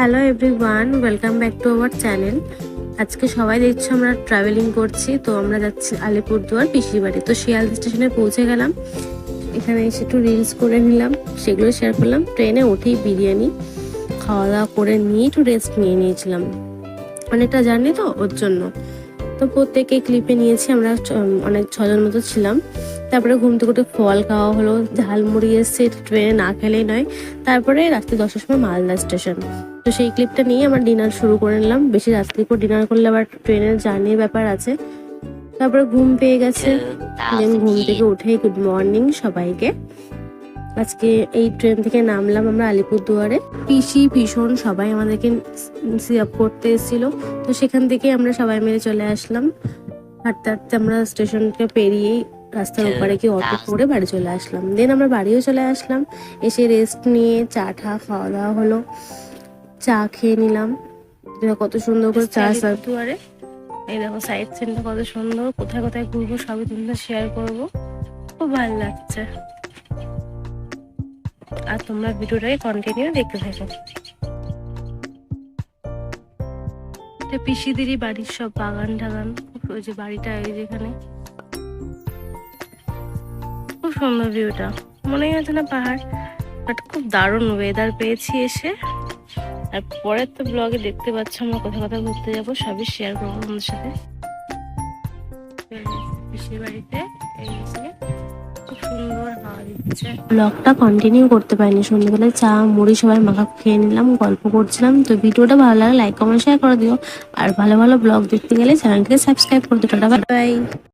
Hello everyone welcome back to our channel আজকে সবাই দেখছ, আমরা ট্রাভেলিং করছি, তো আমরা যাচ্ছি আলিপুরদুয়ার পিসির বাড়ি। তো শিয়ালদা স্টেশনে পৌঁছে গেলাম। এখানে এসে একটু রিলস করে নিলাম, সেগুলো শেয়ার করলাম। ট্রেনে উঠেই বিরিয়ানি খাওয়া দাওয়া করে নিয়ে একটু রেস্ট নিয়ে নিয়েছিলাম। অনেকটা জার্নি তো ওর জন্য। তো প্রত্যেকে ক্লিপে নিয়েছি, আমরা অনেক ছজন মতো ছিলাম। তারপরে ঘুম থেকে উঠে ফল খাওয়া হলো, ঝালমুড়ি এসছে ট্রেনে না খেলেই নয়। তারপরে রাত্রি দশটার সময় মালদা স্টেশন তো সেই ক্লিপটা নিয়ে আমরা ডিনার শুরু করে নিলাম। বেশি রাত্রি করে ডিনার করলে আবার ট্রেনের জার্নির ব্যাপার আছে। তারপরে ঘুম পেয়ে গেছে। ঘুম থেকে উঠেই গুড মর্নিং সবাইকে। আজকে এই ট্রেন থেকে নামলাম আমরা আলিপুরদুয়ারে। পিসি ভীষণ সবাই আমাদেরকে সি আপ করতে এসেছিল। তো সেখান থেকে আমরা সবাই মিলে চলে আসলাম। হাঁটতে হাঁটতে আমরা স্টেশনকে পেরিয়েই রাস্তার ওপারে কি অটো করে বাড়ি চলে আসলাম। দেন আমরা বাড়িও চলে আসলাম। এসে রেস্ট নিয়ে চা ঠা খাওয়া দাওয়া হলো। চা খেয়ে নিলাম। কত সুন্দর করে চা সার্ভ দুয়ারে এই দেখো সাইড সিনটা কত সুন্দর। কোথায় কোথায় ঘুরবো সবই তোমাদের শেয়ার করব। খুব ভালো লাগছে। আর তোমরা ভিডিওটাকে কন্টিনিউ দেখতে থাকো। এটা পিসিদেরই বাড়ির সব বাগান টাগান। ওই যে বাড়িটা এই যেখানে খুব সুন্দর ভিউটা মনে হচ্ছে না পাহাড় বাট খুব দারুণ ওয়েদার পেয়েছি এসে। আর পরের তো ব্লগে দেখতে পাচ্ছ আমরা কোথায় কোথায় ঘুরতে যাব সবই শেয়ার করব তোমাদের সাথে। বাড়িতে খুব সুন্দর হাওয়া দিচ্ছে। ব্লগটা কন্টিনিউ করতে পারিনি সন্ধ্যেবেলায় চা মুড়ি সবাই মাখা খেয়ে নিলাম গল্প করছিলাম। তো ভিডিওটা ভালো লাগে লাইক কমেন্ট শেয়ার করে দিও। আর ভালো ভালো ব্লগ দেখতে গেলে চ্যানেলটিকে সাবস্ক্রাইব করে দিও। Tata bye